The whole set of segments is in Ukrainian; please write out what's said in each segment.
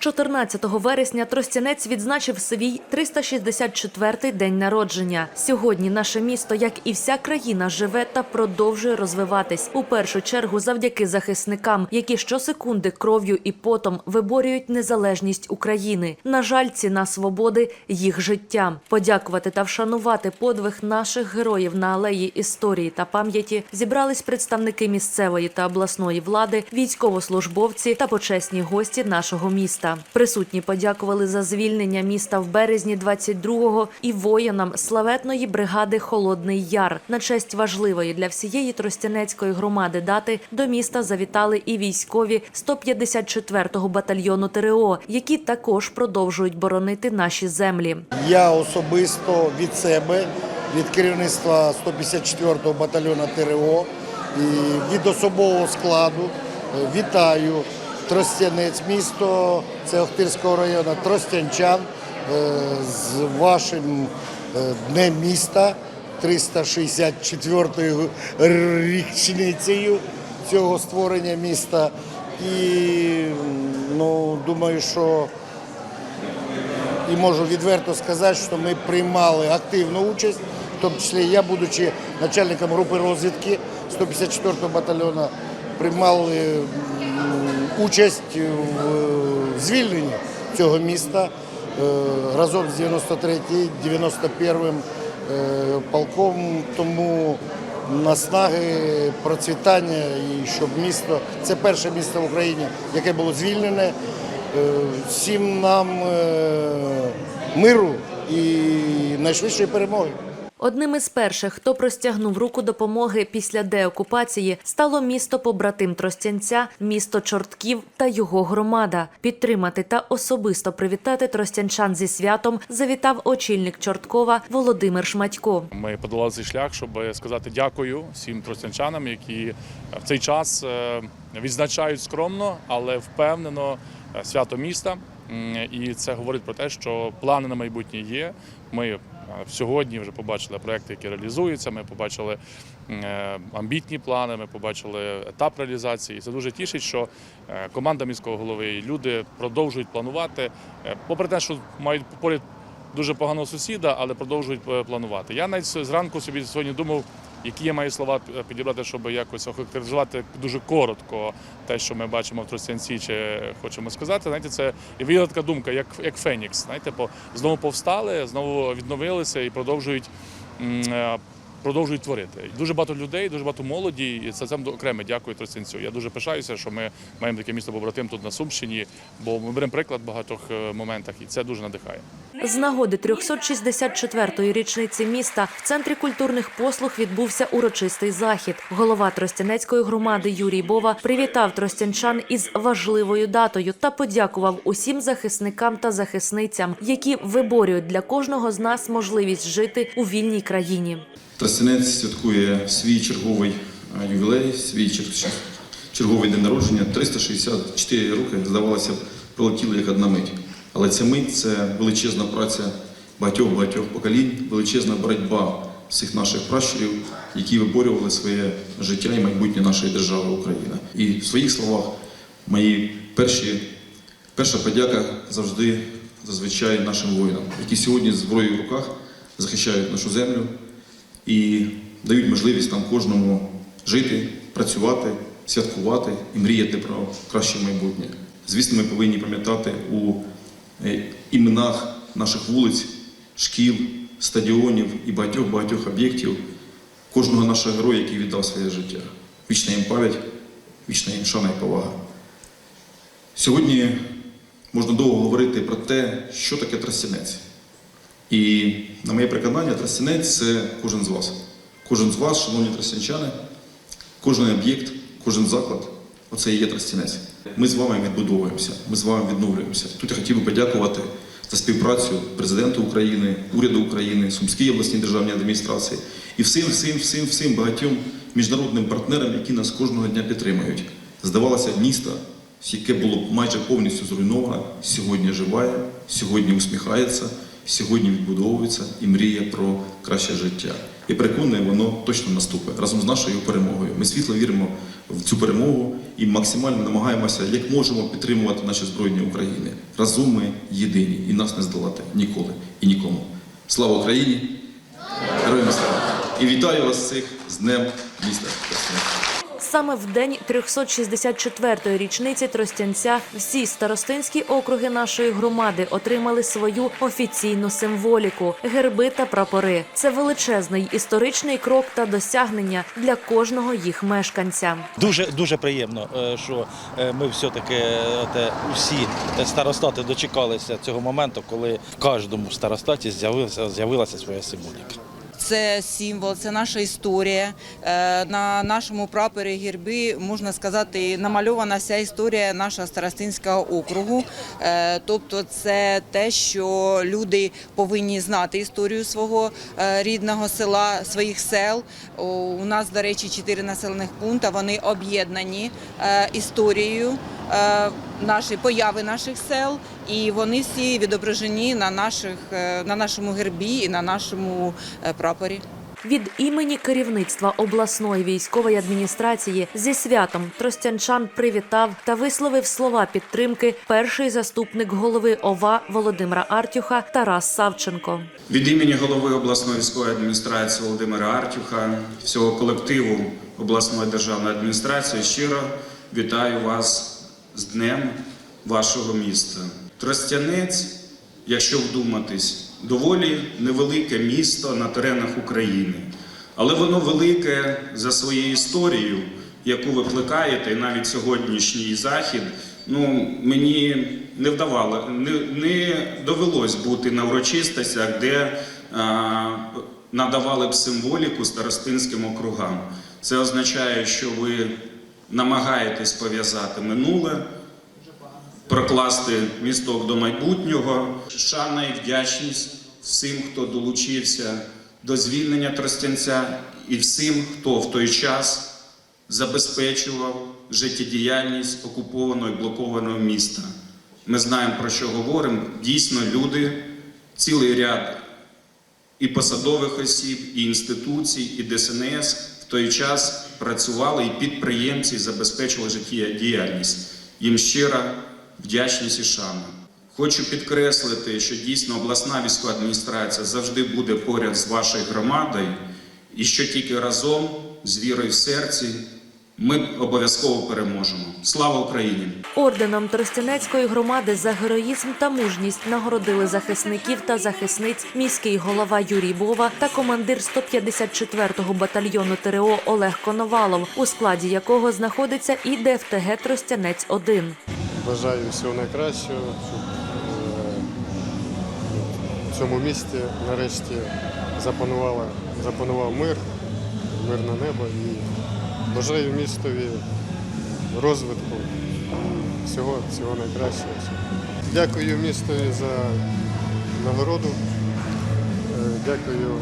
14 вересня Тростянець відзначив свій 364-й день народження. Сьогодні наше місто, як і вся країна, живе та продовжує розвиватись. У першу чергу завдяки захисникам, які щосекунди кров'ю і потом виборюють незалежність України. На жаль, ціна свободи їх життя. Подякувати та вшанувати подвиг наших героїв на алеї історії та пам'яті зібрались представники місцевої та обласної влади, військовослужбовці та почесні гості нашого міста. Присутні подякували за звільнення міста в березні 22-го і воїнам славетної бригади Холодний Яр. На честь важливої для всієї Тростянецької громади дати до міста завітали і військові 154-го батальйону ТРО, які також продовжують боронити наші землі. Я особисто від себе, від керівництва 154-го батальйону ТРО і від особового складу е, вітаю Тростянець, місто це Охтирського району, Тростянчан е, з вашим е, днем міста 364-ю річницею цього створення міста. І ну, думаю, що і можу відверто сказати, що ми приймали активну участь, в тому числі я, будучи начальником групи розвідки 154-го батальйону, приймали участь в звільненні цього міста е, разом з 93-й, 91-м е, полком. Тому наснаги, процвітання і щоб місто це перше місто в Україні, яке було звільнене. Е, Всім нам е, миру і найшвидшої перемоги. Одним із перших, хто простягнув руку допомоги після деокупації, стало місто побратим Тростянця, місто Чортків та його громада. Підтримати та особисто привітати тростянчан зі святом завітав очільник Чорткова Володимир Шматько. Ми подолали цей шлях, щоб сказати дякую всім тростянчанам, які в цей час е, відзначають скромно, але впевнено е, свято міста. І це говорить про те, що плани на майбутнє є. Ми сьогодні вже побачили проекти, які реалізуються. Ми побачили е, амбітні плани, ми побачили етап реалізації. І це дуже тішить, що е, команда міського голови і люди продовжують планувати, Е, попри те, що мають поряд дуже поганого сусіда, але продовжують е, планувати. Я навіть зранку собі сьогодні думав, які я маю слова підібрати, щоб якось охарактеризувати дуже коротко те, що ми бачимо в Тростянці, чи хочемо сказати. Знаєте, це і виявила така думка, як, як Фенікс. Знаєте, по знову повстали, знову відновилися і продовжують. е, Продовжують творити. Дуже багато людей, дуже багато молоді, і це цим окремо дякую Тростянцю. Я дуже пишаюся, що ми маємо таке місто побратим тут на Сумщині, бо ми беремо приклад в багатьох е, моментах, і це дуже надихає. З нагоди 364-ї річниці міста в центрі культурних послуг відбувся урочистий захід. Голова Тростянецької громади Юрій Бова привітав тростянчан із важливою датою та подякував усім захисникам та захисницям, які виборюють для кожного з нас можливість жити у вільній країні. Тростянець святкує свій черговий ювілей, свій чер- черговий день народження. 364 роки, здавалося, пролетіли як одна мить. Але ця мить це величезна праця багатьох-багатьох поколінь, величезна боротьба всіх наших пращурів, які виборювали своє життя і майбутнє нашої держави Україна. І в своїх словах мої перші, перша подяка завжди зазвичай нашим воїнам, які сьогодні зброєю в руках захищають нашу землю і дають можливість нам кожному жити, працювати, святкувати і мріяти про краще майбутнє. Звісно, ми повинні пам'ятати у іменах наших вулиць, шкіл, стадіонів і багатьох-багатьох об'єктів кожного нашого героя, який віддав своє життя. Вічна їм пам'ять, вічна їм шана і повага. Сьогодні можна довго говорити про те, що таке тростянець. І на моє переконання, тростянець це кожен з вас. Кожен з вас, шановні тростянчани, кожен об'єкт, кожен заклад оце і є тростянець. Ми з вами відбудовуємося, ми з вами відновлюємося. Тут я хотів би подякувати за співпрацю президенту України, уряду України, Сумській обласній державній адміністрації і всім, всім, всім, всім багатьом міжнародним партнерам, які нас кожного дня підтримують. Здавалося, місто, яке було майже повністю зруйноване, сьогодні живає, сьогодні усміхається, сьогодні відбудовується і мріє про краще життя. І переконує, воно точно наступить разом з нашою перемогою. Ми світло віримо в цю перемогу і максимально намагаємося, як можемо, підтримувати наші збройні України. Разом ми єдині і нас не здолати ніколи і нікому. Слава Україні! Героям слава! І вітаю вас всіх з Днем міста. Саме в день 364-ї річниці Тростянця всі старостинські округи нашої громади отримали свою офіційну символіку герби та прапори. Це величезний історичний крок та досягнення для кожного їх мешканця. Дуже дуже приємно, е, що е, ми все-таки е, те, усі старостати дочекалися цього моменту, коли в кожному старостаті з'явилася з'явилася своя символіка. Це символ, це наша історія. Е, На нашому прапорі гербі можна сказати, намальована вся історія нашого старостинського округу. Е, Тобто, це те, що люди повинні знати історію свого е, рідного села, своїх сел. У нас, до речі, чотири населених пункти. Вони об'єднані історією нашої появи наших сел, і вони всі відображені на наших е, на нашому гербі і на нашому е, прапорі. Від імені керівництва обласної військової адміністрації зі святом тростянчан привітав та висловив слова підтримки перший заступник голови ОВА Володимира Артюха Тарас Савченко. Від імені голови обласної військової адміністрації Володимира Артюха, всього колективу обласної державної адміністрації щиро вітаю вас з Днем вашого міста. Тростянець, якщо вдуматись, доволі невелике місто на теренах України, але воно велике за своєю історією, яку ви плекаєте, і навіть сьогоднішній захід. Ну, мені не вдавало, не, не довелось бути на урочистостях, де а, надавали б символіку старостинським округам. Це означає, що ви намагаєтесь пов'язати минуле, прокласти місток до майбутнього. Шана і вдячність всім, хто долучився до звільнення Тростянця, і всім, хто в той час забезпечував життєдіяльність окупованого і блокованого міста. Ми знаємо, про що говоримо. Дійсно, люди, цілий ряд і посадових осіб, і інституцій, і ДСНС в той час працювали, і підприємці забезпечували життєдіяльність. Їм щира вдячність і шана. Хочу підкреслити, що дійсно обласна військова адміністрація завжди буде поряд з вашою громадою, і що тільки разом, з вірою в серці, ми обов'язково переможемо. Слава Україні! Орденом Тростянецької громади за героїзм та мужність нагородили захисників та захисниць міський голова Юрій Бова та командир 154-го батальйону ТРО Олег Коновалов, у складі якого знаходиться і ДФТГ Тростянець 1 Бажаю всього найкращого, щоб е, в цьому місті нарешті запанувала, запанував мир, мирне небо і бажаю містові розвитку всього, всього найкращого. Дякую містові за нагороду. Е, Дякую,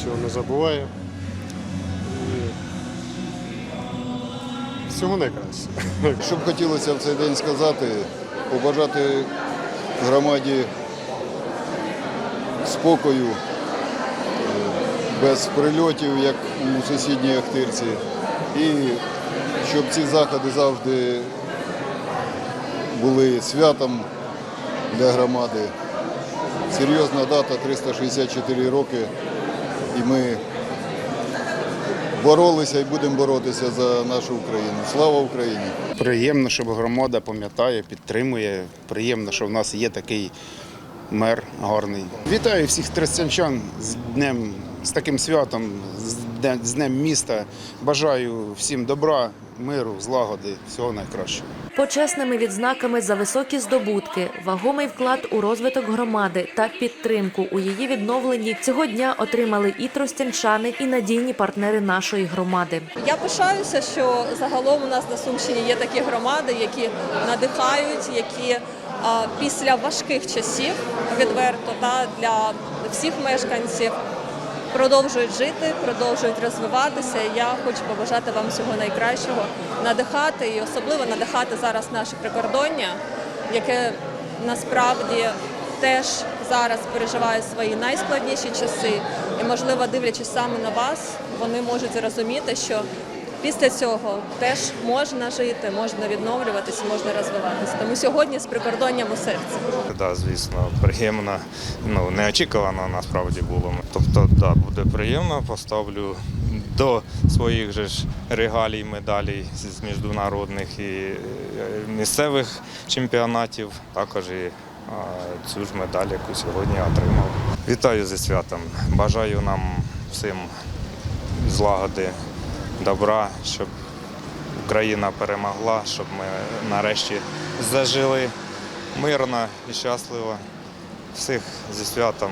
що не забуває. Всього найкращого. Що б хотілося в цей день сказати, побажати громаді спокою, е, без прильотів, як у сусідній Ахтирці, і щоб ці заходи завжди були святом для громади. Серйозна дата 364 роки, і ми боролися і будемо боротися за нашу Україну. Слава Україні! Приємно, що громада пам'ятає, підтримує. Приємно, що в нас є такий мер гарний. Вітаю всіх тростянчан з днем, з таким святом, з днем, міста. Бажаю всім добра, миру, злагоди, всього найкращого. Почесними відзнаками за високі здобутки, вагомий вклад у розвиток громади та підтримку у її відновленні цього дня отримали і тростянчани, і надійні партнери нашої громади. Я пишаюся, що загалом у нас на Сумщині є такі громади, які надихають, які а, після важких часів відверто та для всіх мешканців продовжують жити, продовжують розвиватися. Я хочу побажати вам всього найкращого, надихати і особливо надихати зараз наше прикордоння, яке насправді теж зараз переживає свої найскладніші часи, і можливо, дивлячись саме на вас, вони можуть зрозуміти, що після цього теж можна жити, можна відновлюватися, можна розвиватися. Тому сьогодні з прикордонням у серці. Да, звісно, приємно. Ну, неочікувано насправді було. Тобто, да, буде приємно, поставлю до своїх же ж регалій, медалей з міжнародних і е, місцевих чемпіонатів, також і цю ж медаль, яку сьогодні отримав. Вітаю зі святом. Бажаю нам всім злагоди, добра, щоб Україна перемогла, щоб ми нарешті зажили мирно і щасливо. Всіх зі святом.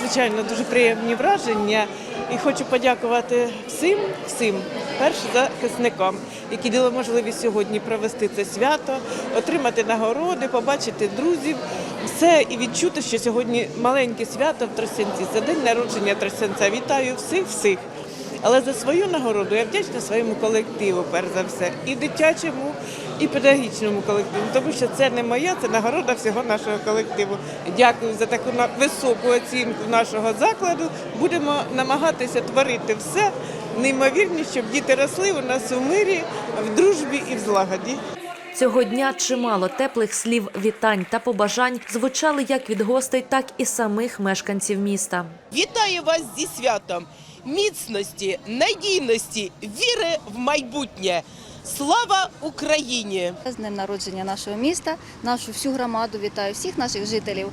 Звичайно, дуже приємні враження. І хочу подякувати всім, всім, перше захисникам, які дали можливість сьогодні провести це свято, отримати нагороди, побачити друзів, все і відчути, що сьогодні маленьке свято в Тростянці. Це день народження Тростянця. Вітаю всіх, всіх. Але за свою нагороду я вдячна своєму колективу, перш за все, і дитячому, і педагогічному колективу, тому що це не моя, це нагорода всього нашого колективу. Дякую за таку на- високу оцінку нашого закладу. Будемо намагатися творити все неймовірне, щоб діти росли у нас у мирі, в дружбі і в злагоді. Цього дня чимало теплих слів вітань та побажань звучали як від гостей, так і самих мешканців міста. Вітаю вас зі святом! Міцності, надійності, віри в майбутнє. Слава Україні! З днем народження нашого міста, нашу всю громаду вітаю, всіх наших жителів.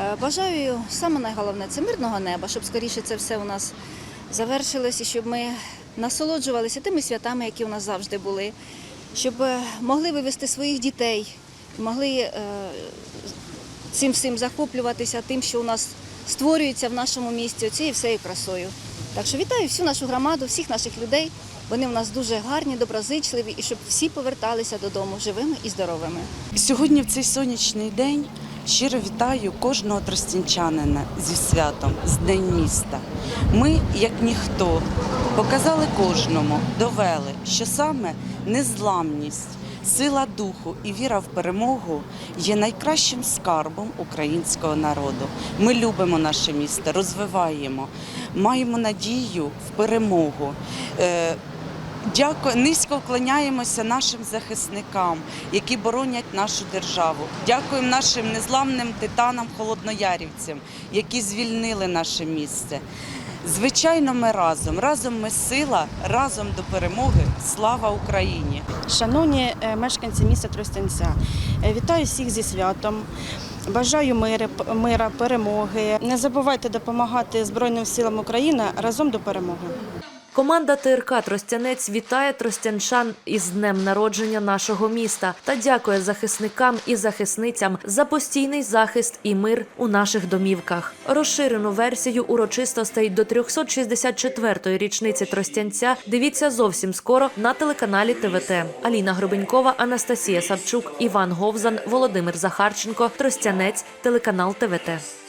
Е, Бажаю саме найголовне це мирного неба, щоб скоріше це все у нас завершилось і щоб ми насолоджувалися тими святами, які у нас завжди були, щоб е, могли вивести своїх дітей, могли е, цим всім захоплюватися, тим, що у нас створюється в нашому місті, цією всією красою. Так що вітаю всю нашу громаду, всіх наших людей. Вони в нас дуже гарні, доброзичливі, і щоб всі поверталися додому живими і здоровими. Сьогодні в цей сонячний день щиро вітаю кожного тростянчанина зі святом, з День міста. Ми, як ніхто, показали кожному, довели, що саме незламність, сила духу і віра в перемогу є найкращим скарбом українського народу. Ми любимо наше місто, розвиваємо, маємо надію в перемогу. Дякую, низько вклоняємося нашим захисникам, які боронять нашу державу. Дякуємо нашим незламним титанам холодноярівцям, які звільнили наше місце. Звичайно, ми разом. Разом ми сила, разом до перемоги. Слава Україні! Шановні е, мешканці міста Тростянця, е, вітаю всіх зі святом. Бажаю мири, мира, перемоги. Не забувайте допомагати Збройним силам України разом до перемоги. Команда ТРК Тростянець вітає тростянчан із днем народження нашого міста та дякує захисникам і захисницям за постійний захист і мир у наших домівках. Розширену версію урочистостей до 364-ї річниці Тростянця дивіться зовсім скоро на телеканалі ТВТ. Аліна Гробенькова, Анастасія Савчук, Іван Говзан, Володимир Захарченко, Тростянець, телеканал ТВТ.